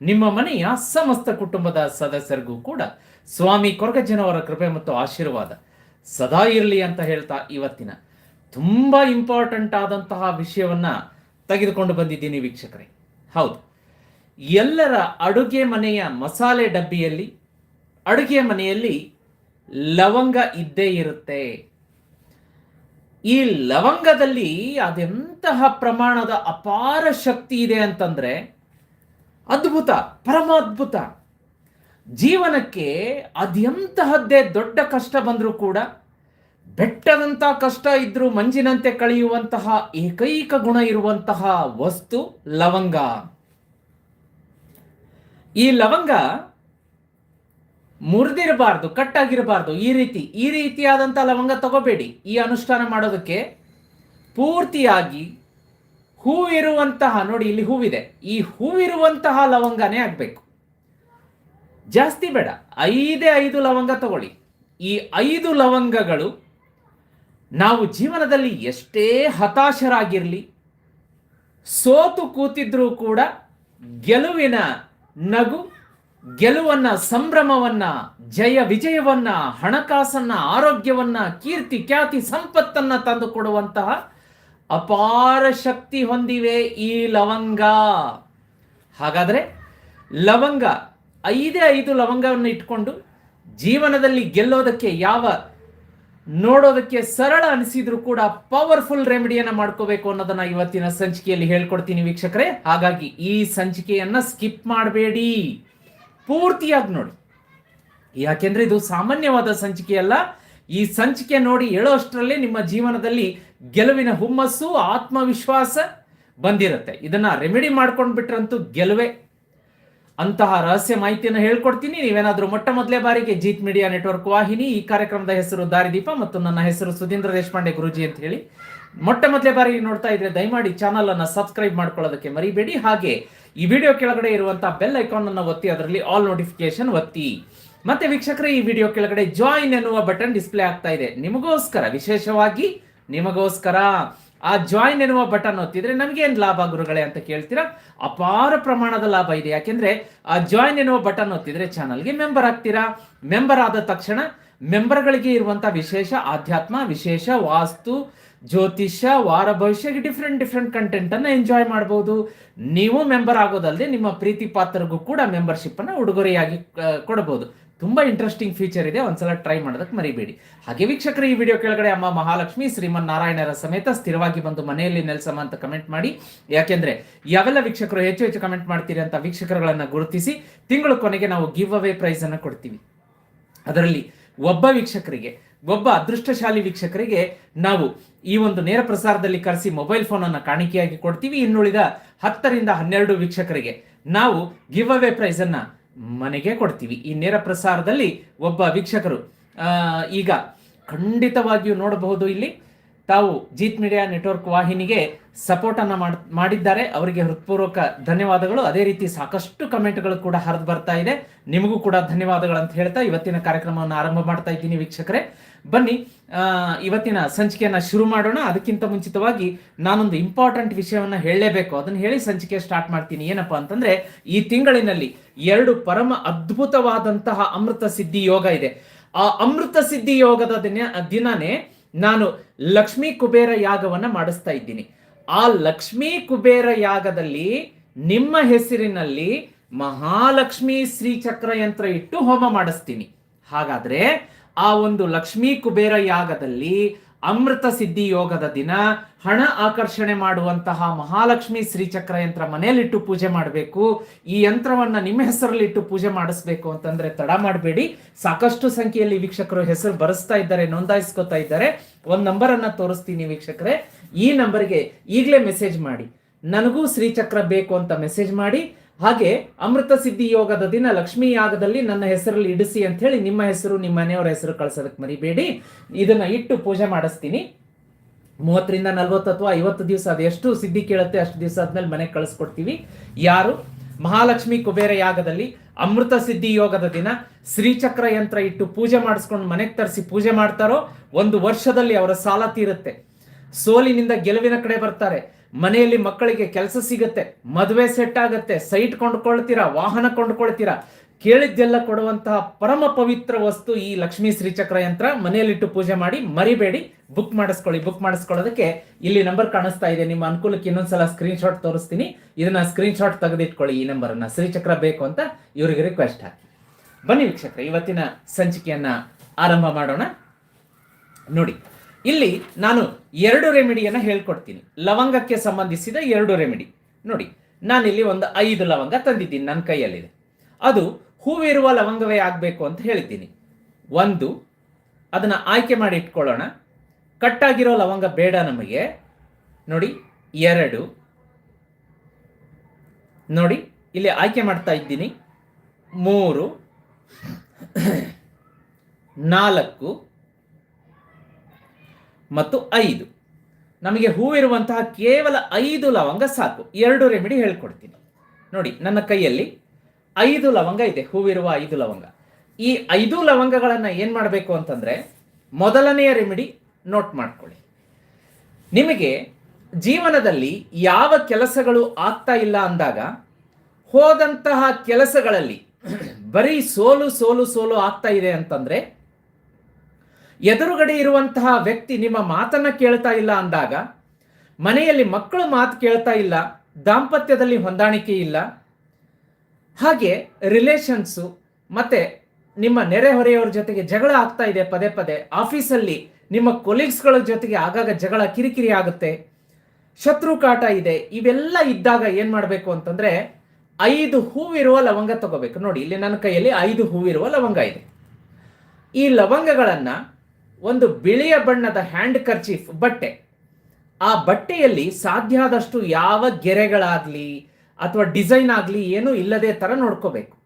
ನಿಮ್ಮ ಮನೆಯ ಸಮಸ್ತ ಕುಟುಂಬದ ಸದಸ್ಯರಿಗೂ ಕೂಡ ಸ್ವಾಮಿ ಕೊರಗಜ್ಜನವರ ಕೃಪೆ ಮತ್ತು ಆಶೀರ್ವಾದ ಸದಾ ಇರಲಿ ಅಂತ ಹೇಳ್ತಾ ಇವತ್ತಿನ ತುಂಬ ಇಂಪಾರ್ಟೆಂಟ್ ಆದಂತಹ ವಿಷಯವನ್ನ ತೆಗೆದುಕೊಂಡು ಬಂದಿದ್ದೀನಿ ವೀಕ್ಷಕರೇ. ಹೌದು, ಎಲ್ಲರ ಅಡುಗೆ ಮನೆಯ ಮಸಾಲೆ ಡಬ್ಬಿಯಲ್ಲಿ, ಅಡುಗೆ ಮನೆಯಲ್ಲಿ ಲವಂಗ ಇದ್ದೇ ಇರುತ್ತೆ. ಈ ಲವಂಗದಲ್ಲಿ ಅದೆಂತಹ ಪ್ರಮಾಣದ ಅಪಾರ ಶಕ್ತಿ ಇದೆ ಅಂತಂದ್ರೆ ಅದ್ಭುತ, ಪರಮಾದ್ಭುತ. ಜೀವನಕ್ಕೆ ಅದೆಂತಹದ್ದೇ ದೊಡ್ಡ ಕಷ್ಟ ಬಂದರೂ ಕೂಡ ಬೆಟ್ಟದಂಥ ಕಷ್ಟ ಇದ್ರೂ ಮಂಜಿನಂತೆ ಕಳೆಯುವಂತಹ ಏಕೈಕ ಗುಣ ಇರುವಂತಹ ವಸ್ತು ಲವಂಗ. ಈ ಲವಂಗ ಮುರಿದಿರಬಾರ್ದು, ಕಟ್ಟಾಗಿರಬಾರ್ದು, ಈ ರೀತಿ, ಈ ರೀತಿಯಾದಂಥ ಲವಂಗ ತಗೋಬೇಡಿ. ಈ ಅನುಷ್ಠಾನ ಮಾಡೋದಕ್ಕೆ ಪೂರ್ತಿಯಾಗಿ ಹೂವಿರುವಂತಹ ನೋಡಿ ಇಲ್ಲಿ ಹೂವಿದೆ. ಈ ಹೂವಿರುವಂತಹ ಲವಂಗನೇ ಆಗಬೇಕು. ಜಾಸ್ತಿ ಬೇಡ. ಐದೇ ಐದು ಲವಂಗ ತಗೊಳ್ಳಿ. ಈ ಐದು ಲವಂಗಗಳು ನಾವು ಜೀವನದಲ್ಲಿ ಎಷ್ಟೇ ಹತಾಶರಾಗಿರಲಿ, ಸೋತು ಕೂತಿದ್ರೂ ಕೂಡ ಗೆಲುವಿನ ನಗು, ಗೆಲುವನ್ನ ಸಂಭ್ರಮವನ್ನ, ಜಯ ವಿಜಯವನ್ನ, ಹಣಕಾಸನ್ನ, ಆರೋಗ್ಯವನ್ನ, ಕೀರ್ತಿ, ಖ್ಯಾತಿ, ಸಂಪತ್ತನ್ನ ತಂದು ಕೊಡುವಂತಹ ಅಪಾರ ಶಕ್ತಿ ಹೊಂದಿವೆ ಈ ಲವಂಗ. ಹಾಗಾದರೆ ಲವಂಗ, ಐದೇ ಐದು ಲವಂಗವನ್ನು ಇಟ್ಕೊಂಡು ಜೀವನದಲ್ಲಿ ಗೆಲ್ಲೋದಕ್ಕೆ ಯಾವ, ನೋಡೋದಕ್ಕೆ ಸರಳ ಅನಿಸಿದ್ರು ಕೂಡ ಪವರ್ಫುಲ್ ರೆಮಿಡಿಯನ್ನು ಮಾಡ್ಕೋಬೇಕು ಅನ್ನೋದನ್ನ ಇವತ್ತಿನ ಸಂಚಿಕೆಯಲ್ಲಿ ಹೇಳ್ಕೊಡ್ತೀನಿ ವೀಕ್ಷಕರೇ. ಹಾಗಾಗಿ ಈ ಸಂಚಿಕೆಯನ್ನ ಸ್ಕಿಪ್ ಮಾಡಬೇಡಿ. ಪೂರ್ತಿಯಾಗಿ ನೋಡಿ. ಯಾಕೆಂದ್ರೆ ಇದು ಸಾಮಾನ್ಯವಾದ ಸಂಚಿಕೆಯಲ್ಲ. ಈ ಸಂಚಿಕೆ ನೋಡಿ ಹೇಳೋಷ್ಟರಲ್ಲಿ ನಿಮ್ಮ ಜೀವನದಲ್ಲಿ ಗೆಲುವಿನ ಹುಮ್ಮಸ್ಸು, ಆತ್ಮವಿಶ್ವಾಸ ಬಂದಿರುತ್ತೆ. ಇದನ್ನ ರೆಮಿಡಿ ಮಾಡ್ಕೊಂಡು ಬಿಟ್ರಂತೂ ಗೆಲುವೆ. ಅಂತಹ ರಹಸ್ಯ ಮಾಹಿತಿಯನ್ನು ಹೇಳ್ಕೊಡ್ತೀನಿ. ನೀವೇನಾದ್ರೂ ಮೊಟ್ಟ ಮೊದಲೇ ಬಾರಿಗೆ ಜೀತ್ ಮೀಡಿಯಾ ನೆಟ್ವರ್ಕ್ ವಾಹಿನಿ, ಈ ಕಾರ್ಯಕ್ರಮದ ಹೆಸರು ದಾರಿದೀಪ ಮತ್ತು ನನ್ನ ಹೆಸರು ಸುಧೀಂದ್ರ ದೇಶಪಾಂಡೆ ಗುರುಜಿ ಅಂತ ಹೇಳಿ. ಮೊಟ್ಟ ಮೊದಲೇ ಬಾರಿ ನೋಡ್ತಾ ಇದ್ರೆ ದಯಮಾಡಿ ಚಾನಲ್ ಅನ್ನ ಸಬ್ಸ್ಕ್ರೈಬ್ ಮಾಡ್ಕೊಳ್ಳೋದಕ್ಕೆ ಮರಿಬೇಡಿ. ಹಾಗೆ ಈ ವಿಡಿಯೋ ಕೆಳಗಡೆ ಇರುವಂತಹ ಬೆಲ್ ಐಕಾನ್ ಅನ್ನು ಒತ್ತಿ, ಅದರಲ್ಲಿ ಆಲ್ ನೋಟಿಫಿಕೇಶನ್ ಒತ್ತಿ. ಮತ್ತೆ ವೀಕ್ಷಕರೇ, ಈ ವಿಡಿಯೋ ಕೆಳಗಡೆ ಜಾಯಿನ್ ಎನ್ನುವ ಬಟನ್ ಡಿಸ್ಪ್ಲೇ ಆಗ್ತಾ ಇದೆ. ನಿಮಗೋಸ್ಕರ ವಿಶೇಷವಾಗಿ ನಿಮಗೋಸ್ಕರ ಆ ಜಾಯಿನ್ ಎನ್ನುವ ಬಟನ್ ಒತ್ತಿದ್ರೆ ನಮಗೇನು ಲಾಭ ಗುರುಗಳೇ ಅಂತ ಕೇಳ್ತೀರಾ? ಅಪಾರ ಪ್ರಮಾಣದ ಲಾಭ ಇದೆ. ಯಾಕೆಂದ್ರೆ ಆ ಜಾಯಿನ್ ಎನ್ನುವ ಬಟನ್ ಒತ್ತಿದ್ರೆ ಚಾನಲ್ಗೆ ಮೆಂಬರ್ ಆಗ್ತೀರಾ? ಮೆಂಬರ್ ಆದ ತಕ್ಷಣ ಮೆಂಬರ್ಗಳಿಗೆ ಇರುವಂತಹ ವಿಶೇಷ ಆಧ್ಯಾತ್ಮ, ವಿಶೇಷ ವಾಸ್ತು, ಜ್ಯೋತಿಷ್ಯ, ವಾರ ಭವಿಷ್ಯಕ್ಕೆ ಡಿಫ್ರೆಂಟ್ ಡಿಫ್ರೆಂಟ್ ಕಂಟೆಂಟ್ ಅನ್ನು ಎಂಜಾಯ್ ಮಾಡಬಹುದು ನೀವು ಮೆಂಬರ್ ಆಗೋದಲ್ಲದೆ ನಿಮ್ಮ ಪ್ರೀತಿ ಪಾತ್ರರಿಗೂ ಕೂಡ ಮೆಂಬರ್ಶಿಪ್ ಅನ್ನು ಉಡುಗೊರೆಯಾಗಿ ಕೊಡಬಹುದು. ತುಂಬಾ ಇಂಟ್ರೆಸ್ಟಿಂಗ್ ಫೀಚರ್ ಇದೆ, ಒಂದ್ಸಲ ಟ್ರೈ ಮಾಡೋದಕ್ಕೆ ಮರಿಬೇಡಿ. ಹಾಗೆ ವೀಕ್ಷಕರು, ಈ ವಿಡಿಯೋ ಕೆಳಗಡೆ ಅಮ್ಮ ಮಹಾಲಕ್ಷ್ಮಿ, ಶ್ರೀಮನ್ ನಾರಾಯಣರ ಸಮೇತ ಸ್ಥಿರವಾಗಿ ಬಂದು ಮನೆಯಲ್ಲಿ ನೆಲೆಸಮ ಅಂತ ಕಮೆಂಟ್ ಮಾಡಿ. ಯಾಕೆಂದ್ರೆ, ಯಾವೆಲ್ಲ ವೀಕ್ಷಕರು ಹೆಚ್ಚು ಹೆಚ್ಚು ಕಮೆಂಟ್ ಮಾಡ್ತೀರಿ ಅಂತ ವೀಕ್ಷಕರುಗಳನ್ನ ಗುರುತಿಸಿ, ತಿಂಗಳ ಕೊನೆಗೆ ನಾವು ಗಿವ್ ಅವೇ ಪ್ರೈಸ್ ಅನ್ನ ಕೊಡ್ತೀವಿ. ಅದರಲ್ಲಿ ಒಬ್ಬ ವೀಕ್ಷಕರಿಗೆ, ಒಬ್ಬ ಅದೃಷ್ಟಶಾಲಿ ವೀಕ್ಷಕರಿಗೆ ನಾವು ಈ ಒಂದು ನೇರ ಪ್ರಸಾರದಲ್ಲಿ ಕರೆಸಿ ಮೊಬೈಲ್ ಫೋನ್ ಅನ್ನ ಕಾಣಿಕೆಯಾಗಿ ಕೊಡ್ತೀವಿ. ಇನ್ನುಳಿದ ಹತ್ತರಿಂದ ಹನ್ನೆರಡು ವೀಕ್ಷಕರಿಗೆ ನಾವು ಗಿವ್ ಅವೇ ಪ್ರೈಸ್ ಅನ್ನ ಮನೆಗೆ ಕೊಡ್ತೀವಿ. ಈ ನೇರ ಪ್ರಸಾರದಲ್ಲಿ ಒಬ್ಬ ವೀಕ್ಷಕರು. ಈಗ ಖಂಡಿತವಾಗಿಯೂ ನೋಡಬಹುದು ಇಲ್ಲಿ. ತಾವು ಜೀತ್ ಮೀಡಿಯಾ ನೆಟ್ವರ್ಕ್ ವಾಹಿನಿಗೆ ಸಪೋರ್ಟ್ ಅನ್ನ ಮಾಡಿದ್ದಾರೆ. ಅವರಿಗೆ ಹೃತ್ಪೂರ್ವಕ ಧನ್ಯವಾದಗಳು. ಅದೇ ರೀತಿ ಸಾಕಷ್ಟು ಕಮೆಂಟ್ಗಳು ಕೂಡ ಹರಿದು ಬರ್ತಾ ಇದೆ. ನಿಮಗೂ ಕೂಡ ಧನ್ಯವಾದಗಳು ಅಂತ ಹೇಳ್ತಾ ಇವತ್ತಿನ ಕಾರ್ಯಕ್ರಮವನ್ನು ಆರಂಭ ಮಾಡ್ತಾ ಇದ್ದೀನಿ ವೀಕ್ಷಕರೇ. ಬನ್ನಿ ಇವತ್ತಿನ ಸಂಚಿಕೆಯನ್ನ ಶುರು ಮಾಡೋಣ. ಅದಕ್ಕಿಂತ ಮುಂಚಿತವಾಗಿ ನಾನೊಂದು ಇಂಪಾರ್ಟೆಂಟ್ ವಿಷಯವನ್ನ ಹೇಳಲೇಬೇಕು. ಅದನ್ನ ಹೇಳಿ ಸಂಚಿಕೆ ಸ್ಟಾರ್ಟ್ ಮಾಡ್ತೀನಿ. ಏನಪ್ಪಾ ಅಂತಂದ್ರೆ, ಈ ತಿಂಗಳಿನಲ್ಲಿ ಎರಡು ಪರಮ ಅದ್ಭುತವಾದಂತಹ ಅಮೃತ ಸಿದ್ಧಿ ಯೋಗ ಇದೆ. ಆ ಅಮೃತ ಸಿದ್ಧಿ ಯೋಗದ ದಿನ, ದಿನನೇ ನಾನು ಲಕ್ಷ್ಮೀ ಕುಬೇರ ಯಾಗವನ್ನು ಮಾಡಿಸ್ತಾ ಇದ್ದೀನಿ. ಆ ಲಕ್ಷ್ಮೀ ಕುಬೇರ ಯಾಗದಲ್ಲಿ ನಿಮ್ಮ ಹೆಸರಿನಲ್ಲಿ ಮಹಾಲಕ್ಷ್ಮಿ ಶ್ರೀಚಕ್ರ ಯಂತ್ರ ಇಟ್ಟು ಹೋಮ ಮಾಡಿಸ್ತೀನಿ. ಹಾಗಾದ್ರೆ ಆ ಒಂದು ಲಕ್ಷ್ಮೀ ಕುಬೇರ ಯಾಗದಲ್ಲಿ ಅಮೃತ ಸಿದ್ಧಿ ಯೋಗದ ದಿನ, ಹಣ ಆಕರ್ಷಣೆ ಮಾಡುವಂತಹ ಮಹಾಲಕ್ಷ್ಮಿ ಶ್ರೀಚಕ್ರ ಯಂತ್ರ ಮನೆಯಲ್ಲಿಟ್ಟು ಪೂಜೆ ಮಾಡಬೇಕು. ಈ ಯಂತ್ರವನ್ನ ನಿಮ್ಮ ಹೆಸರಲ್ಲಿಟ್ಟು ಪೂಜೆ ಮಾಡಿಸ್ಬೇಕು ಅಂತಂದ್ರೆ ತಡ ಮಾಡಬೇಡಿ. ಸಾಕಷ್ಟು ಸಂಖ್ಯೆಯಲ್ಲಿ ವೀಕ್ಷಕರು ಹೆಸರು ಬರೆಸ್ತಾ ಇದ್ದಾರೆ, ನೋಂದಾಯಿಸ್ಕೊತಾ ಇದ್ದಾರೆ. ಒಂದ್ ನಂಬರ್ ತೋರಿಸ್ತೀನಿ ವೀಕ್ಷಕರೇ. ಈ ನಂಬರ್ಗೆ ಈಗಲೇ ಮೆಸೇಜ್ ಮಾಡಿ. ನನಗೂ ಶ್ರೀಚಕ್ರ ಬೇಕು ಅಂತ ಮೆಸೇಜ್ ಮಾಡಿ. ಹಾಗೆ ಅಮೃತ ಸಿದ್ಧಿ ಯೋಗದ ದಿನ ಲಕ್ಷ್ಮೀ ಯಾಗದಲ್ಲಿ ನನ್ನ ಹೆಸರಲ್ಲಿ ಇಡಿಸಿ ಅಂತ ಹೇಳಿ ನಿಮ್ಮ ಹೆಸರು, ನಿಮ್ಮ ಮನೆಯವರ ಹೆಸರು ಕಳ್ಸೋದಕ್ಕೆ ಮರಿಬೇಡಿ. ಇದನ್ನ ಇಟ್ಟು ಪೂಜೆ ಮಾಡಿಸ್ತೀನಿ. ಮೂವತ್ತರಿಂದ ನಲ್ವತ್ತು ಅಥವಾ ಐವತ್ತು ದಿವಸ ಅದು ಎಷ್ಟು ಸಿದ್ಧಿ ಕೇಳುತ್ತೆ ಅಷ್ಟು ದಿವಸ ಆದ್ಮೇಲೆ ಮನೆಗೆ ಕಳಿಸ್ಕೊಡ್ತೀವಿ. ಯಾರು? ಮಹಾಲಕ್ಷ್ಮಿ ಕುಬೇರ ಯಾಗದಲ್ಲಿ ಅಮೃತ ಸಿದ್ಧಿ ಯೋಗದ ದಿನ ಶ್ರೀಚಕ್ರ ಯಂತ್ರ ಇಟ್ಟು ಪೂಜೆ ಮಾಡಿಸ್ಕೊಂಡು ಮನೆಗೆ ತರಿಸಿ ಪೂಜೆ ಮಾಡ್ತಾರೋ ಒಂದು ವರ್ಷದಲ್ಲಿ ಅವರ ಸಾಲ ತೀರುತ್ತೆ. ಸೋಲಿನಿಂದ ಗೆಲುವಿನ ಕಡೆ ಬರ್ತಾರೆ. ಮನೆಯಲ್ಲಿ ಮಕ್ಕಳಿಗೆ ಕೆಲಸ ಸಿಗುತ್ತೆ, ಮದುವೆ ಸೆಟ್ ಆಗುತ್ತೆ ಸೈಟ್ ಕೊಂಡ್ಕೊಳ್ತೀರಾ, ವಾಹನ ಕೊಂಡ್ಕೊಳ್ತೀರಾ, ಕೇಳಿದ್ದೆಲ್ಲ ಕೊಡುವಂತಹ ಪರಮ ಪವಿತ್ರ ವಸ್ತು ಈ ಲಕ್ಷ್ಮೀ ಶ್ರೀಚಕ್ರ ಯಂತ್ರ. ಮನೆಯಲ್ಲಿಟ್ಟು ಪೂಜೆ ಮಾಡಿ, ಮರಿಬೇಡಿ ಬುಕ್ ಮಾಡಿಸ್ಕೊಳ್ಳಿ ಬುಕ್ ಮಾಡಿಸ್ಕೊಳ್ಳೋದಕ್ಕೆ ಇಲ್ಲಿ ನಂಬರ್ ಕಾಣಿಸ್ತಾ ಇದೆ. ನಿಮ್ಮ ಅನುಕೂಲಕ್ಕೆ ಇನ್ನೊಂದ್ಸಲ ಸ್ಕ್ರೀನ್ ಶಾಟ್ ತೋರಿಸ್ತೀನಿ. ಇದನ್ನ ಸ್ಕ್ರೀನ್ ಶಾಟ್ ತೆಗೆದಿಟ್ಕೊಳ್ಳಿ, ಈ ನಂಬರನ್ನ ಶ್ರೀಚಕ್ರ ಬೇಕು ಅಂತ ಇವರಿಗೆ ರಿಕ್ವೆಸ್ಟ್ ಹಾಕಿ. ಬನ್ನಿ ವೀಕ್ಷಕರೇ, ಇವತ್ತಿನ ಸಂಚಿಕೆಯನ್ನ ಆರಂಭ ಮಾಡೋಣ. ನೋಡಿ. ಇಲ್ಲಿ ನಾನು ಎರಡು ರೆಮಿಡಿಯನ್ನು ಹೇಳ್ಕೊಡ್ತೀನಿ. ಲವಂಗಕ್ಕೆ ಸಂಬಂಧಿಸಿದ ಎರಡು ರೆಮಿಡಿ. ನೋಡಿ, ನಾನಿಲ್ಲಿ ಒಂದು ಐದು ಲವಂಗ ತಂದಿದ್ದೀನಿ ನನ್ನ ಕೈಯಲ್ಲಿದೆ. ಅದು ಹೂವಿರುವ ಲವಂಗವೇ ಆಗಬೇಕು ಅಂತ ಹೇಳಿದ್ದೀನಿ ಒಂದು, ಅದನ್ನು ಆಯ್ಕೆ ಮಾಡಿ ಇಟ್ಕೊಳ್ಳೋಣ. ಕಟ್ಟಾಗಿರೋ ಲವಂಗ ಬೇಡ ನಮಗೆ. ನೋಡಿ, ಎರಡು. ನೋಡಿ, ಇಲ್ಲಿ ಆಯ್ಕೆ ಮಾಡ್ತಾ ಇದ್ದೀನಿ. ಮೂರು. ನಾಲ್ಕು. ಮತ್ತು ಐದು. ನಮಗೆ ಹೂವಿರುವಂತಹ ಕೇವಲ ಐದು ಲವಂಗ ಸಾಕು. ಎರಡು ರೆಮಿಡಿ ಹೇಳ್ಕೊಡ್ತೀನಿ. ನೋಡಿ, ನನ್ನ ಕೈಯಲ್ಲಿ ಐದು ಲವಂಗ ಇದೆ, ಹೂವಿರುವ ಐದು ಲವಂಗ. ಈ ಐದು ಲವಂಗಗಳನ್ನು ಏನು ಮಾಡಬೇಕು ಅಂತಂದರೆ, ಮೊದಲನೆಯ ರೆಮಿಡಿ ನೋಟ್ ಮಾಡ್ಕೊಳ್ಳಿ. ನಿಮಗೆ ಜೀವನದಲ್ಲಿ ಯಾವ ಕೆಲಸಗಳು ಆಗ್ತಾ ಇಲ್ಲ ಅಂದಾಗ, ಹೋದಂತಹ ಕೆಲಸಗಳಲ್ಲಿ ಬರೀ ಸೋಲು ಸೋಲು ಸೋಲು ಆಗ್ತಾ ಇದೆ ಅಂತಂದ್ರೆ ಎದುರುಗಡೆ ಇರುವಂತಹ ವ್ಯಕ್ತಿ ನಿಮ್ಮ ಮಾತನ್ನ ಕೇಳ್ತಾ ಇಲ್ಲ ಅಂದಾಗ, ಮನೆಯಲ್ಲಿ ಮಕ್ಕಳು ಮಾತು ಕೇಳ್ತಾ ಇಲ್ಲ, ದಾಂಪತ್ಯದಲ್ಲಿ ಹೊಂದಾಣಿಕೆ ಇಲ್ಲ, ಹಾಗೆ ರಿಲೇಷನ್ಸು ಮತ್ತೆ ನಿಮ್ಮ ನೆರೆಹೊರೆಯವ್ರ ಜೊತೆಗೆ ಜಗಳ ಆಗ್ತಾ ಇದೆ ಪದೇ ಪದೇ, ಆಫೀಸಲ್ಲಿ ನಿಮ್ಮ ಕೊಲೀಗ್ಸ್ಗಳ ಜೊತೆಗೆ ಆಗಾಗ ಜಗಳ ಕಿರಿಕಿರಿ ಆಗುತ್ತೆ, ಶತ್ರು ಕಾಟ ಇದೆ, ಇವೆಲ್ಲ ಇದ್ದಾಗ ಏನು ಮಾಡಬೇಕು ಅಂತಂದ್ರೆ ಐದು ಹೂವಿರುವ ಲವಂಗ ತಗೋಬೇಕು. ನೋಡಿ, ಇಲ್ಲಿ ನನ್ನ ಕೈಯಲ್ಲಿ ಐದು ಹೂವಿರುವ ಲವಂಗ ಇದೆ. ಈ ಲವಂಗಗಳನ್ನ ಒಂದು ಬಿಳಿಯ ಬಣ್ಣದ ಹ್ಯಾಂಡ್ ಕರ್ಚೀಫ್ ಬಟ್ಟೆ. ಆ ಬಟ್ಟೆಯಲ್ಲಿ ಸಾಧ್ಯ ಆದಷ್ಟು ಯಾವ ಗೆರೆಗಳಾಗ್ಲಿ ಅಥವಾ ಡಿಸೈನ್ ಆಗಲಿ ಏನೂ ಇಲ್ಲದೆ ತರ ನೋಡ್ಕೋಬೇಕು.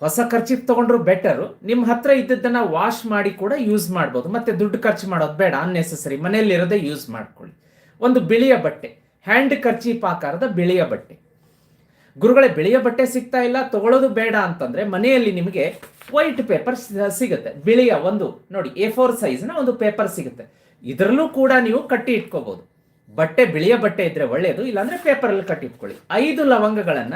ಹೊಸ ಖರ್ಚಿಗೆ ತಗೊಂಡ್ರು ಬೆಟರು ನಿಮ್ಮ ಹತ್ರ ಇದ್ದದ್ದನ್ನು ವಾಶ್ ಮಾಡಿ ಕೂಡ ಯೂಸ್ ಮಾಡ್ಬೋದು. ಮತ್ತೆ ದುಡ್ಡು ಖರ್ಚು ಮಾಡೋದು ಬೇಡ ಅನ್ನೆಸೆಸರಿ ಮನೆಯಲ್ಲಿರೋದೇ ಯೂಸ್ ಮಾಡ್ಕೊಳ್ಳಿ. ಒಂದು ಬಿಳಿಯ ಬಟ್ಟೆ. ಹ್ಯಾಂಡ್ ಕರ್ಚೀಪ್ ಆಕಾರದ ಬಿಳಿಯ ಬಟ್ಟೆ. ಗುರುಗಳೇ, ಬಿಳಿಯ ಬಟ್ಟೆ ಸಿಗ್ತಾ ಇಲ್ಲ, ತಗೊಳ್ಳೋದು ಬೇಡ ಅಂತಂದ್ರೆ ಮನೆಯಲ್ಲಿ ನಿಮಗೆ ವೈಟ್ ಪೇಪರ್ ಸಿಗುತ್ತೆ. ಬಿಳಿಯ ಒಂದು, ನೋಡಿ ಎ ಫೋರ್ ಸೈಜ್ನ ಒಂದು ಪೇಪರ್ ಸಿಗುತ್ತೆ. ಇದರಲ್ಲೂ ಕೂಡ ನೀವು ಕಟ್ಟಿ ಇಟ್ಕೋಬಹುದು ಬಟ್ಟೆ, ಬಿಳಿಯ ಬಟ್ಟೆ ಇದ್ರೆ ಒಳ್ಳೆಯದು ಇಲ್ಲಾಂದ್ರೆ ಪೇಪರಲ್ಲಿ ಕಟ್ಟಿ ಇಟ್ಕೊಳ್ಳಿ. ಐದು ಲವಂಗಗಳನ್ನ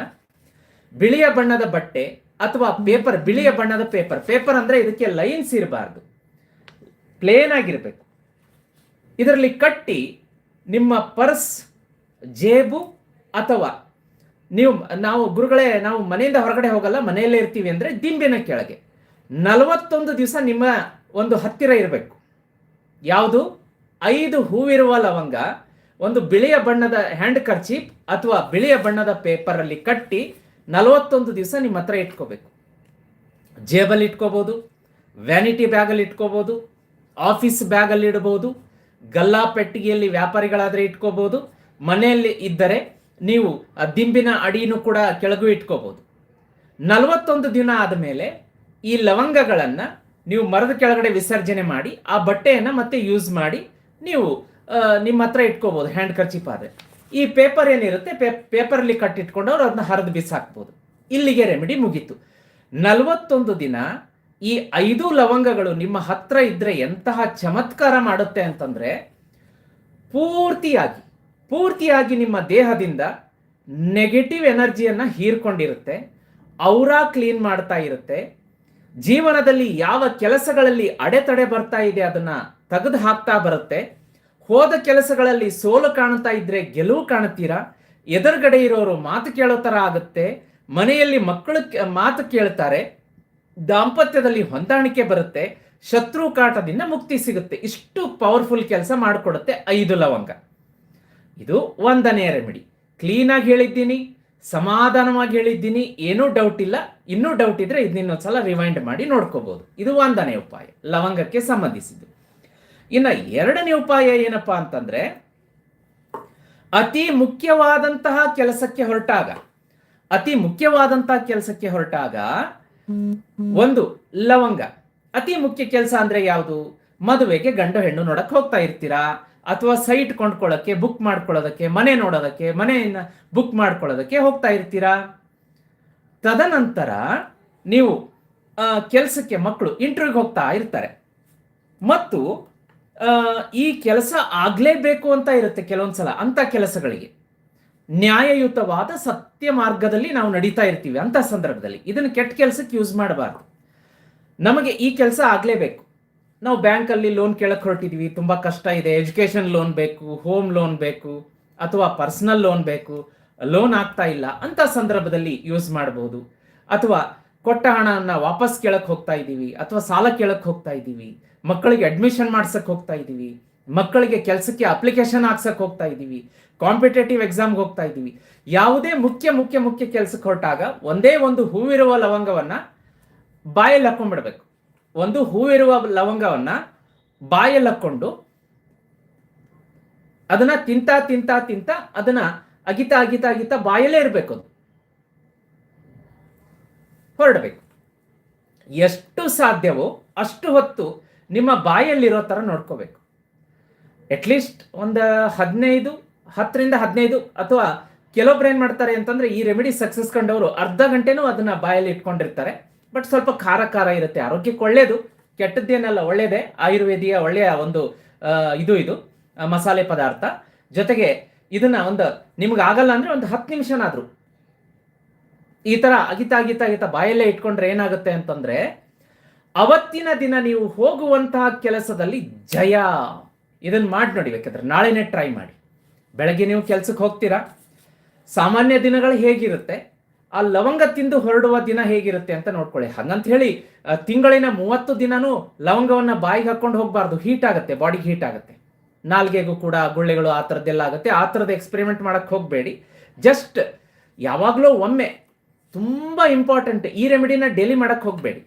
ಬಿಳಿಯ ಬಣ್ಣದ ಬಟ್ಟೆ ಅಥವಾ ಪೇಪರ್ ಬಿಳಿಯ ಬಣ್ಣದ ಪೇಪರ್ ಪೇಪರ್ ಅಂದ್ರೆ ಇದಕ್ಕೆ ಲೈನ್ಸ್ ಇರಬಾರ್ದು. ಪ್ಲೇನ್ ಆಗಿರಬೇಕು. ಇದರಲ್ಲಿ ಕಟ್ಟಿ ನಿಮ್ಮ ಪರ್ಸ್, ಜೇಬು ಅಥವಾ ನೀವು, ನಾವು ಗುರುಗಳೇ, ನಾವು ಮನೆಯಿಂದ ಹೊರಗಡೆ ಹೋಗಲ್ಲ, ಮನೆಯಲ್ಲೇ ಇರ್ತೀವಿ ಅಂದರೆ ದಿಂಬಿನ ಕೆಳಗೆ. ನಲವತ್ತೊಂದು ದಿವಸ ನಿಮ್ಮ ಒಂದು ಹತ್ತಿರ ಇರಬೇಕು. ಯಾವುದು? ಐದು ಹೂವಿರುವ ಲವಂಗ, ಒಂದು ಬಿಳಿಯ ಬಣ್ಣದ ಹ್ಯಾಂಡ್ ಕರ್ಚೀಪ್ ಅಥವಾ ಬಿಳಿಯ ಬಣ್ಣದ ಪೇಪರಲ್ಲಿ ಕಟ್ಟಿ ನಲವತ್ತೊಂದು ದಿವಸ ನಿಮ್ಮ ಹತ್ರ ಇಟ್ಕೋಬೇಕು. ಜೇಬಲ್ಲಿ ಇಟ್ಕೋಬೋದು ವ್ಯಾನಿಟಿ ಬ್ಯಾಗಲ್ಲಿ ಇಟ್ಕೋಬೋದು ಆಫೀಸ್ ಬ್ಯಾಗಲ್ಲಿ ಇಡಬಹುದು ಗಲ್ಲಾ ಪೆಟ್ಟಿಗೆಯಲ್ಲಿ ವ್ಯಾಪಾರಿಗಳಾದರೆ ಇಟ್ಕೋಬೋದು, ಮನೆಯಲ್ಲಿ ಇದ್ದರೆ ನೀವು ಆ ದಿಂಬಿನ ಅಡಿನೂ ಕೂಡ ಕೆಳಗೂ ಇಟ್ಕೋಬಹುದು ನಲವತ್ತೊಂದು ದಿನ ಆದಮೇಲೆ ಈ ಲವಂಗಗಳನ್ನು ನೀವು ಮರದ ಕೆಳಗಡೆ ವಿಸರ್ಜನೆ ಮಾಡಿ, ಆ ಬಟ್ಟೆಯನ್ನು ಮತ್ತೆ ಯೂಸ್ ಮಾಡಿ ನೀವು ನಿಮ್ಮ ಹತ್ರ ಇಟ್ಕೋಬೋದು ಹ್ಯಾಂಡ್ ಕರ್ಚಿಪ್ ಆದರೆ. ಈ ಪೇಪರ್ ಏನಿರುತ್ತೆ? ಪೇಪರಲ್ಲಿ ಕಟ್ಟಿಟ್ಕೊಂಡವ್ರು ಅದನ್ನ ಹರಿದು ಬಿಸಾಕ್ಬೋದು. ಇಲ್ಲಿಗೆ ರೆಮಿಡಿ ಮುಗೀತು. ನಲವತ್ತೊಂದು ದಿನ ಈ ಐದು ಲವಂಗಗಳು ನಿಮ್ಮ ಹತ್ರ ಇದ್ರೆ ಎಂತಹ ಚಮತ್ಕಾರ ಮಾಡುತ್ತೆ ಅಂತಂದ್ರೆ, ಪೂರ್ತಿಯಾಗಿ ಪೂರ್ತಿಯಾಗಿ ನಿಮ್ಮ ದೇಹದಿಂದ ನೆಗೆಟಿವ್ ಎನರ್ಜಿಯನ್ನು ಹೀರ್ಕೊಂಡಿರುತ್ತೆ ಔರಾ ಕ್ಲೀನ್ ಮಾಡ್ತಾ ಇರುತ್ತೆ, ಜೀವನದಲ್ಲಿ ಯಾವ ಕೆಲಸಗಳಲ್ಲಿ ಅಡೆತಡೆ ಬರ್ತಾ ಇದೆ ಅದನ್ನ ತೆಗೆದು ಹಾಕ್ತಾ ಬರುತ್ತೆ, ಹೋದ ಕೆಲಸಗಳಲ್ಲಿ ಸೋಲು ಕಾಣ್ತಾ ಇದ್ರೆ ಗೆಲುವು ಕಾಣುತ್ತೀರಾ ಎದುರುಗಡೆ ಇರೋರು ಮಾತು ಕೇಳೋ ಥರ ಆಗುತ್ತೆ, ಮನೆಯಲ್ಲಿ ಮಕ್ಕಳು ಮಾತು ಕೇಳ್ತಾರೆ, ದಾಂಪತ್ಯದಲ್ಲಿ ಹೊಂದಾಣಿಕೆ ಬರುತ್ತೆ, ಶತ್ರು ಕಾಟದಿಂದ ಮುಕ್ತಿ ಸಿಗುತ್ತೆ, ಇಷ್ಟು ಪವರ್ಫುಲ್ ಕೆಲಸ ಮಾಡಿಕೊಡುತ್ತೆ ಐದು ಲವಂಗ. ಇದು ಒಂದನೇ ರೆಮಿಡಿ. ಕ್ಲೀನಾಗಿ ಹೇಳಿದ್ದೀನಿ, ಸಮಾಧಾನವಾಗಿ ಹೇಳಿದ್ದೀನಿ, ಏನೂ ಡೌಟ್ ಇಲ್ಲ. ಇನ್ನೂ ಡೌಟ್ ಇದ್ರೆ ಇದನ್ನ ಇನ್ನೊಂದ್ಸಲ ರಿವೈಂಡ್ ಮಾಡಿ ನೋಡ್ಕೋಬೋದು. ಇದು ಒಂದನೇ ಉಪಾಯ, ಲವಂಗಕ್ಕೆ ಸಂಬಂಧಿಸಿದ್ದು. ಇನ್ನ ಎರಡನೇ ಉಪಾಯ ಏನಪ್ಪಾ ಅಂತಂದ್ರೆ, ಅತಿ ಮುಖ್ಯವಾದಂತಹ ಕೆಲಸಕ್ಕೆ ಹೊರಟಾಗ, ಅತಿ ಮುಖ್ಯವಾದಂತಹ ಕೆಲಸಕ್ಕೆ ಹೊರಟಾಗ ಒಂದು ಲವಂಗ. ಅತಿ ಮುಖ್ಯ ಕೆಲಸ ಅಂದ್ರೆ ಯಾವುದು? ಮದುವೆಗೆ ಗಂಡು ಹೆಣ್ಣು ನೋಡಕ್ ಹೋಗ್ತಾ ಇರ್ತೀರಾ? ಅಥವಾ ಸೈಟ್ ಕೊಂಡ್ಕೊಳ್ಳೋಕ್ಕೆ ಬುಕ್ ಮಾಡ್ಕೊಳ್ಳೋದಕ್ಕೆ, ಮನೆ ನೋಡೋದಕ್ಕೆ, ಮನೆಯನ್ನ ಬುಕ್ ಮಾಡ್ಕೊಳ್ಳೋದಕ್ಕೆ ಹೋಗ್ತಾ ಇರ್ತೀರಾ? ತದನಂತರ ನೀವು ಕೆಲಸಕ್ಕೆ ಮಕ್ಕಳು ಇಂಟರ್ವ್ಯೂಗೆ ಹೋಗ್ತಾ ಇರ್ತಾರೆ. ಮತ್ತು ಈ ಕೆಲಸ ಆಗಲೇಬೇಕು ಅಂತ ಇರುತ್ತೆ ಕೆಲವೊಂದ್ಸಲ ಅಂತ ಕೆಲಸಗಳಿಗೆ. ನ್ಯಾಯಯುತವಾದ ಸತ್ಯ ಮಾರ್ಗದಲ್ಲಿ ನಾವು ನಡೀತಾ ಇರ್ತೀವಿ ಅಂತ ಸಂದರ್ಭದಲ್ಲಿ. ಇದನ್ನು ಕೆಟ್ಟ ಕೆಲಸಕ್ಕೆ ಯೂಸ್ ಮಾಡಬಾರ್ದು. ನಮಗೆ ಈ ಕೆಲಸ ಆಗಲೇಬೇಕು. ನಾವು ಬ್ಯಾಂಕಲ್ಲಿ ಲೋನ್ ಕೇಳಕ್ಕೆ ಹೊರಟಿದೀವಿ. ತುಂಬ ಕಷ್ಟ ಇದೆ. ಎಜುಕೇಷನ್ ಲೋನ್ ಬೇಕು, ಹೋಮ್ ಲೋನ್ ಬೇಕು, ಅಥವಾ ಪರ್ಸನಲ್ ಲೋನ್ ಬೇಕು. ಲೋನ್ ಆಗ್ತಾ ಇಲ್ಲ. ಅಂತ ಸಂದರ್ಭದಲ್ಲಿ ಯೂಸ್ ಮಾಡಬಹುದು ಅಥವಾ ಕೊಟ್ಟ ಹಣವನ್ನು ವಾಪಸ್ ಕೇಳಕ್ಕೆ ಹೋಗ್ತಾ ಇದ್ದೀವಿ ಅಥವಾ ಸಾಲ ಕೇಳಕ್ಕೆ ಹೋಗ್ತಾ ಇದ್ದೀವಿ ಮಕ್ಕಳಿಗೆ ಅಡ್ಮಿಷನ್ ಮಾಡ್ಸಕ್ಕೆ ಹೋಗ್ತಾ ಇದ್ದೀವಿ ಮಕ್ಕಳಿಗೆ ಕೆಲಸಕ್ಕೆ ಅಪ್ಲಿಕೇಶನ್ ಹಾಕ್ಸಕ್ಕೆ ಹೋಗ್ತಾ ಇದ್ದೀವಿ ಕಾಂಪಿಟೇಟಿವ್ ಎಕ್ಸಾಮ್ಗೆ ಹೋಗ್ತಾ ಇದ್ದೀವಿ ಯಾವುದೇ ಮುಖ್ಯ ಮುಖ್ಯ ಮುಖ್ಯ ಕೆಲಸಕ್ಕೆ ಹೊರಟಾಗ ಒಂದೇ ಒಂದು ಹೂವಿರುವ ಲವಂಗವನ್ನ ಬಾಯಲ್ಲಿ ಹಾಕೊಂಡ್ಬಿಡ್ಬೇಕು. ಒಂದು ಹೂವಿರುವ ಲವಂಗವನ್ನ ಬಾಯಲ್ಲಕ್ಕೊಂಡು ಅದನ್ನ ತಿಂತಾ ತಿಂತಾ ತಿಂತಾ ಅದನ್ನ ಅಗಿತಾ ಅಗಿತಾ ಅಗಿತಾ ಬಾಯಲ್ಲೇ ಇರಬೇಕು ಅದು. ಹೊರಡಬೇಕು. ಎಷ್ಟು ಸಾಧ್ಯವೋ ಅಷ್ಟು ಹೊತ್ತು ನಿಮ್ಮ ಬಾಯಲ್ಲಿರೋ ಥರ ನೋಡ್ಕೋಬೇಕು. ಅಟ್ಲೀಸ್ಟ್ ಒಂದು ಹದಿನೈದು, ಹತ್ತರಿಂದ ಹದಿನೈದು ಅಥವಾ ಕೆಲವೊಬ್ರು ಏನು ಮಾಡ್ತಾರೆ ಅಂತಂದ್ರೆ ಈ ರೆಮಿಡಿ ಸಕ್ಸಸ್ ಕಂಡವರು ಅರ್ಧ ಗಂಟೆನೂ ಅದನ್ನು ಬಾಯಲ್ಲಿ ಇಟ್ಕೊಂಡಿರ್ತಾರೆ. ಬಟ್ ಸ್ವಲ್ಪ ಖಾರ ಖಾರ ಇರುತ್ತೆ. ಆರೋಗ್ಯಕ್ಕೆ ಒಳ್ಳೇದು, ಕೆಟ್ಟದ್ದೇನಲ್ಲ, ಒಳ್ಳೇದೇ. ಆಯುರ್ವೇದಿಯ ಒಳ್ಳೆಯ ಒಂದು ಇದು ಇದು ಮಸಾಲೆ ಪದಾರ್ಥ. ಜೊತೆಗೆ ಇದನ್ನ ಒಂದು, ನಿಮ್ಗೆ ಆಗಲ್ಲ ಅಂದ್ರೆ ಒಂದು ಹತ್ತು ನಿಮಿಷನಾದರೂ. ಈ ತರ ಅಗಿತ ಅಗಿತ ಅಗಿತ ಬಾಯಲ್ಲೇ ಇಟ್ಕೊಂಡ್ರೆ ಏನಾಗುತ್ತೆ ಅಂತಂದ್ರೆ, ಅವತ್ತಿನ ದಿನ ನೀವು ಹೋಗುವಂತಹ ಕೆಲಸದಲ್ಲಿ ಜಯ. ಇದನ್ನ ಮಾಡಿ ನೋಡಿ ಬೇಕಾದ್ರೆ, ನಾಳೆನೇ ಟ್ರೈ ಮಾಡಿ. ಬೆಳಗ್ಗೆ ನೀವು ಕೆಲ್ಸಕ್ಕೆ ಹೋಗ್ತೀರಾ? ಸಾಮಾನ್ಯ ದಿನಗಳು ಹೇಗಿರುತ್ತೆ? ಆ ಲವಂಗ ತಿಂದು ಹೊರಡುವ ದಿನ ಹೇಗಿರುತ್ತೆ ಅಂತ ನೋಡ್ಕೊಳ್ಳಿ. ಹಂಗಂತ ಹೇಳಿ ತಿಂಗಳಿನ ಮೂವತ್ತು ದಿನನೂ ಲವಂಗವನ್ನ ಬಾಯಿಗೆ ಹಾಕೊಂಡು ಹೋಗಬಾರ್ದು. ಹೀಟ್ ಆಗುತ್ತೆ, ಬಾಡಿಗೆ ಹೀಟ್ ಆಗುತ್ತೆ. ನಾಲ್ಗೆಗೂ ಕೂಡ ಗುಳ್ಳೆಗಳು ಆ ಥರದ್ದೆಲ್ಲ ಆಗುತ್ತೆ. ಆ ಥರದ ಎಕ್ಸ್ಪೆರಿಮೆಂಟ್ ಮಾಡಕ್ಕೆ ಹೋಗಬೇಡಿ. ಜಸ್ಟ್ ಯಾವಾಗಲೂ ಒಮ್ಮೆ ತುಂಬ ಇಂಪಾರ್ಟೆಂಟ್ ಈ ರೆಮಿಡಿನ ಡೈಲಿ ಮಾಡಕ್ಕೆ ಹೋಗಬೇಡಿ.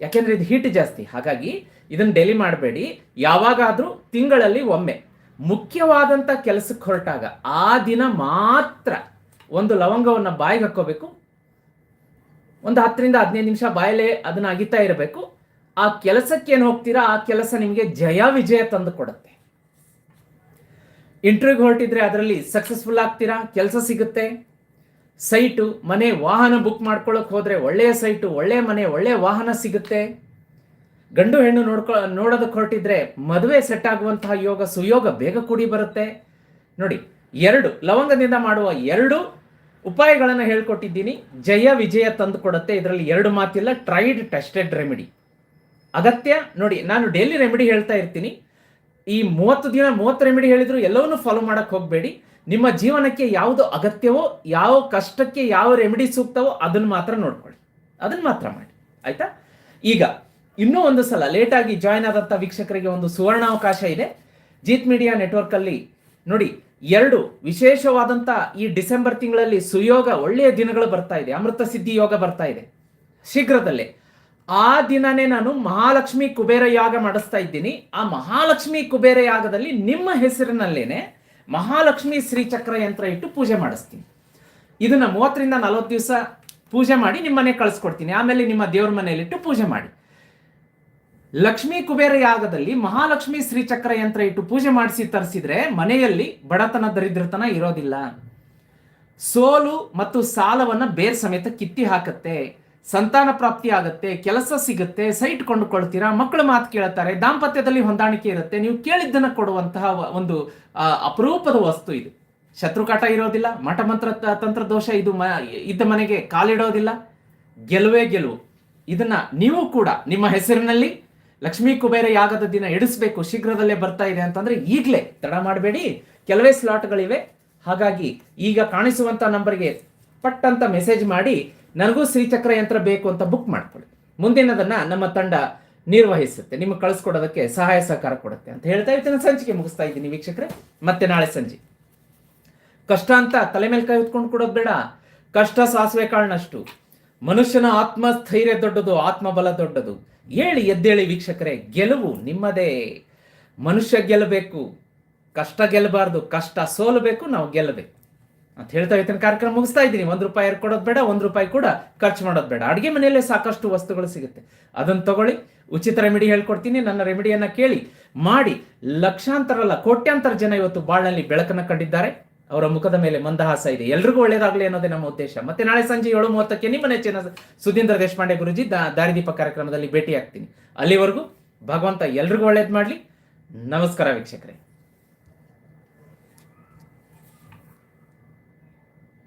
ಯಾಕೆಂದರೆ ಇದು ಹೀಟ್ ಜಾಸ್ತಿ. ಹಾಗಾಗಿ ಇದನ್ನು ಡೈಲಿ ಮಾಡಬೇಡಿ. ಯಾವಾಗಾದರೂ ತಿಂಗಳಲ್ಲಿ ಒಮ್ಮೆ. ಮುಖ್ಯವಾದಂಥ ಕೆಲಸಕ್ಕೆ ಹೊರಟಾಗ ಆ ದಿನ ಮಾತ್ರ ಒಂದು ಲವಂಗವನ್ನು ಬಾಯಿಗೆ ಹಾಕೋಬೇಕು ಒಂದು ಹತ್ತರಿಂದ ಹದಿನೈದು ನಿಮಿಷ ಬಾಯಲ್ಲೇ ಅದನ್ನ ಅಗಿತಾ ಇರಬೇಕು. ಆ ಕೆಲಸಕ್ಕೆ ಏನು ಹೋಗ್ತೀರಾ? ಆ ಕೆಲಸ ನಿಮಗೆ ಜಯ ವಿಜಯ ತಂದು ಕೊಡುತ್ತೆ. ಇಂಟರ್ವ್ಯೂಗೆ ಹೊರಟಿದ್ರೆ ಅದರಲ್ಲಿ ಸಕ್ಸಸ್ಫುಲ್ ಆಗ್ತೀರಾ? ಕೆಲಸ ಸಿಗುತ್ತೆ. ಸೈಟು, ಮನೆ, ವಾಹನ ಬುಕ್ ಮಾಡ್ಕೊಳ್ಳೋಕೆ ಹೋದರೆ ಒಳ್ಳೆಯ ಸೈಟು, ಒಳ್ಳೆಯ ಮನೆ, ಒಳ್ಳೆಯ ವಾಹನ ಸಿಗುತ್ತೆ. ಗಂಡು, ಹೆಣ್ಣು ನೋಡ್ಕೊ ನೋಡೋದಕ್ಕೆ ಹೊರಟಿದ್ರೆ ಮದುವೆ ಸೆಟ್ ಆಗುವಂತಹ ಯೋಗ, ಸುಯೋಗ ಬೇಗ ಕೂಡಿ ಬರುತ್ತೆ. ನೋಡಿ, ಎರಡು, ಲವಂಗದಿಂದ ಮಾಡುವ ಎರಡು ಉಪಾಯಗಳನ್ನು ಹೇಳ್ಕೊಟ್ಟಿದ್ದೀನಿ. ಜಯ ವಿಜಯ ತಂದು ಕೊಡುತ್ತೆ. ಇದರಲ್ಲಿ ಎರಡು ಮಾತಿಲ್ಲ ಟ್ರೈಡ್ ಟೆಸ್ಟೆಡ್ ರೆಮಿಡಿ ಅಗತ್ಯ, ನೋಡಿ, ನಾನು ಡೈಲಿ ರೆಮಿಡಿ ಹೇಳ್ತಾ ಇರ್ತೀನಿ. ಈ ಮೂವತ್ತು ದಿನ ಮೂವತ್ತು ರೆಮಿಡಿ ಹೇಳಿದ್ರು ಎಲ್ಲವನ್ನೂ ಫಾಲೋ ಮಾಡೋಕೆ ಹೋಗಬೇಡಿ. ನಿಮ್ಮ ಜೀವನಕ್ಕೆ ಯಾವುದು ಅಗತ್ಯವೋ, ಯಾವ ಕಷ್ಟಕ್ಕೆ ಯಾವ ರೆಮಿಡಿ ಸೂಕ್ತವೋ ಅದನ್ನ ಮಾತ್ರ ನೋಡ್ಕೊಳ್ಳಿ. ಅದನ್ನ ಮಾತ್ರ ಮಾಡಿ. ಆಯ್ತಾ? ಈಗ, ಇನ್ನೂ ಒಂದು ಸಲ ಲೇಟಾಗಿ ಜಾಯ್ನ್ ಆದಂಥ ವೀಕ್ಷಕರಿಗೆ ಒಂದು ಸುವರ್ಣಾವಕಾಶ ಇದೆ. ಜೀತ್ ಮೀಡಿಯಾ ನೆಟ್ವರ್ಕ್ ಅಲ್ಲಿ, ನೋಡಿ ಎರಡು ವಿಶೇಷವಾದಂಥ ಈ ಡಿಸೆಂಬರ್ ತಿಂಗಳಲ್ಲಿ ಸುಯೋಗ ಒಳ್ಳೆಯ ದಿನಗಳು ಬರ್ತಾ ಇದೆ. ಅಮೃತ ಸಿದ್ಧಿ ಯೋಗ ಬರ್ತಾ ಇದೆ. ಶೀಘ್ರದಲ್ಲೇ. ಆ ದಿನನೇ ನಾನು ಮಹಾಲಕ್ಷ್ಮಿ ಕುಬೇರ ಯಾಗ ಮಾಡಿಸ್ತಾ ಇದ್ದೀನಿ. ಆ ಮಹಾಲಕ್ಷ್ಮಿ ಕುಬೇರ ಯಾಗದಲ್ಲಿ ನಿಮ್ಮ ಹೆಸರಿನಲ್ಲೇನೆ ಮಹಾಲಕ್ಷ್ಮಿ ಶ್ರೀಚಕ್ರ ಯಂತ್ರ ಇಟ್ಟು ಪೂಜೆ ಮಾಡಿಸ್ತೀನಿ. ಇದನ್ನ ಮೂವತ್ತರಿಂದ ನಲವತ್ತು ದಿವಸ ಪೂಜೆ ಮಾಡಿ ನಿಮ್ಮನೆ ಕಳಿಸ್ಕೊಡ್ತೀನಿ. ಆಮೇಲೆ ನಿಮ್ಮ ದೇವ್ರ ಮನೆಯಲ್ಲಿಟ್ಟು ಪೂಜೆ ಮಾಡಿ. ಲಕ್ಷ್ಮೀ ಕುಬೇರ ಯಾಗದಲ್ಲಿ ಮಹಾಲಕ್ಷ್ಮಿ ಶ್ರೀಚಕ್ರ ಯಂತ್ರ ಇಟ್ಟು ಪೂಜೆ ಮಾಡಿಸಿ ತರಿಸಿದ್ರೆ ಮನೆಯಲ್ಲಿ ಬಡತನ ದರಿದ್ರತನ ಇರೋದಿಲ್ಲ. ಸೋಲು ಮತ್ತು ಸಾಲವನ್ನ ಬೇರ್ ಸಮೇತ ಕಿತ್ತಿ ಹಾಕತ್ತೆ. ಸಂತಾನ ಪ್ರಾಪ್ತಿ ಆಗತ್ತೆ, ಕೆಲಸ ಸಿಗುತ್ತೆ, ಸೈಟ್ ಕೊಂಡುಕೊಳ್ತೀರಾ, ಮಕ್ಕಳು ಮಾತು ಕೇಳುತ್ತಾರೆ ದಾಂಪತ್ಯದಲ್ಲಿ ಹೊಂದಾಣಿಕೆ ಇರುತ್ತೆ, ನೀವು ಕೇಳಿದ್ದನ್ನ ಕೊಡುವಂತಹ ಒಂದು ಅಪರೂಪದ ವಸ್ತು ಇದು. ಶತ್ರುಕಾಟ ಇರೋದಿಲ್ಲ ಮಠಮಂತ್ರ ತ- ತಂತ್ರ ದೋಷ ಇದು ಮ ಇದ್ದ ಮನೆಗೆ ಕಾಲಿಡೋದಿಲ್ಲ. ಗೆಲುವೇ ಗೆಲುವು. ಇದನ್ನ ನೀವು ಕೂಡ ನಿಮ್ಮ ಹೆಸರಿನಲ್ಲಿ ಲಕ್ಷ್ಮೀ ಕುಬೇರ ಯಾಗದ ದಿನ ಎಡಿಸ್ಬೇಕು ಶೀಘ್ರದಲ್ಲೇ ಬರ್ತಾ ಇದೆ ಅಂತಂದ್ರೆ ಈಗಲೇ ತಡ ಮಾಡಬೇಡಿ. ಕೆಲವೇ ಸ್ಲಾಟ್ಗಳಿವೆ. ಹಾಗಾಗಿ ಈಗ ಕಾಣಿಸುವಂತ ನಂಬರ್ಗೆ ಪಟ್ ಅಂತ ಮೆಸೇಜ್ ಮಾಡಿ, ನನಗೂ ಶ್ರೀಚಕ್ರ ಯಂತ್ರ ಬೇಕು ಅಂತ ಬುಕ್ ಮಾಡ್ಕೊಳ್ಳಿ. ಮುಂದಿನದನ್ನ ನಮ್ಮ ತಂಡ ನಿರ್ವಹಿಸುತ್ತೆ. ನಿಮಗೆ ಕಳಿಸ್ಕೊಡೋದಕ್ಕೆ ಸಹಾಯ ಸಹಕಾರ ಕೊಡುತ್ತೆ ಅಂತ ಹೇಳ್ತಾ ಇವತ್ತಿನ ಸಂಚಿಕೆ ಮುಗಿಸ್ತಾ ಇದ್ದೀನಿ ವೀಕ್ಷಕರೇ. ಮತ್ತೆ ನಾಳೆ ಸಂಜೆ. ಕಷ್ಟ ಅಂತ ತಲೆ ಮೇಲೆ ಕೈ ಹೊತ್ಕೊಂಡು ಕೊಡೋದು ಬೇಡ. ಕಷ್ಟ ಸಾಸಿವೆ ಕಾಳನಷ್ಟು ಮನುಷ್ಯನ ಆತ್ಮ ಸ್ಥೈರ್ಯ ದೊಡ್ಡದು, ಆತ್ಮಬಲ ದೊಡ್ಡದು. ಹೇಳಿ, ಎದ್ದೇಳಿ ವೀಕ್ಷಕರೇ, ಗೆಲುವು ನಿಮ್ಮದೇ. ಮನುಷ್ಯ ಗೆಲ್ಲಬೇಕು, ಕಷ್ಟ ಗೆಲ್ಲಬಾರ್ದು, ಕಷ್ಟ ಸೋಲಬೇಕು, ನಾವು ಗೆಲ್ಲಬೇಕು. ಅಂತ ಹೇಳ್ತಾ ಇವತ್ತಿನ ಕಾರ್ಯಕ್ರಮ ಮುಗಿಸ್ತಾ ಇದ್ದೀನಿ. ಒಂದು ರೂಪಾಯಿ ಕೊಡೋದು ಬೇಡ, ಒಂದು ರೂಪಾಯಿ ಕೂಡ ಖರ್ಚು ಮಾಡೋದು ಬೇಡ. ಅಡುಗೆ ಮನೆಯಲ್ಲೇ ಸಾಕಷ್ಟು ವಸ್ತುಗಳು ಸಿಗುತ್ತೆ. ಅದನ್ನು ತಗೊಳ್ಳಿ. ಉಚಿತ ರೆಮಿಡಿ ಹೇಳ್ಕೊಡ್ತೀನಿ. ನನ್ನ ರೆಮಿಡಿಯನ್ನು ಕೇಳಿ, ಮಾಡಿ ಲಕ್ಷಾಂತರ ಅಲ್ಲ, ಕೋಟ್ಯಾಂತರ ಜನ ಇವತ್ತು ಬಾಳಲ್ಲಿ ಬೆಳಕನ್ನು ಕಂಡಿದ್ದಾರೆ. ಅವರ ಮುಖದ ಮೇಲೆ ಮಂದಹಾಸ ಇದೆ. ಎಲ್ರಿಗೂ ಒಳ್ಳೇದಾಗಲಿ ಅನ್ನೋದೇ ನಮ್ಮ ಉದ್ದೇಶ. ಮತ್ತೆ ನಾಳೆ ಸಂಜೆ ಏಳು ಮೂವತ್ತಕ್ಕೆ ನಿಮ್ಮ ನೆಚ್ಚಿನ ಸುಧೀಂದ್ರ ದೇಶಪಾಂಡೆ ಗುರುಜಿ ದಾರಿದೀಪ ಕಾರ್ಯಕ್ರಮದಲ್ಲಿ ಭೇಟಿ ಆಗ್ತೀನಿ ಅಲ್ಲಿವರೆಗೂ ಭಗವಂತ ಎಲ್ರಿಗೂ ಒಳ್ಳೇದು ಮಾಡಲಿ. ನಮಸ್ಕಾರ ವೀಕ್ಷಕರೇ.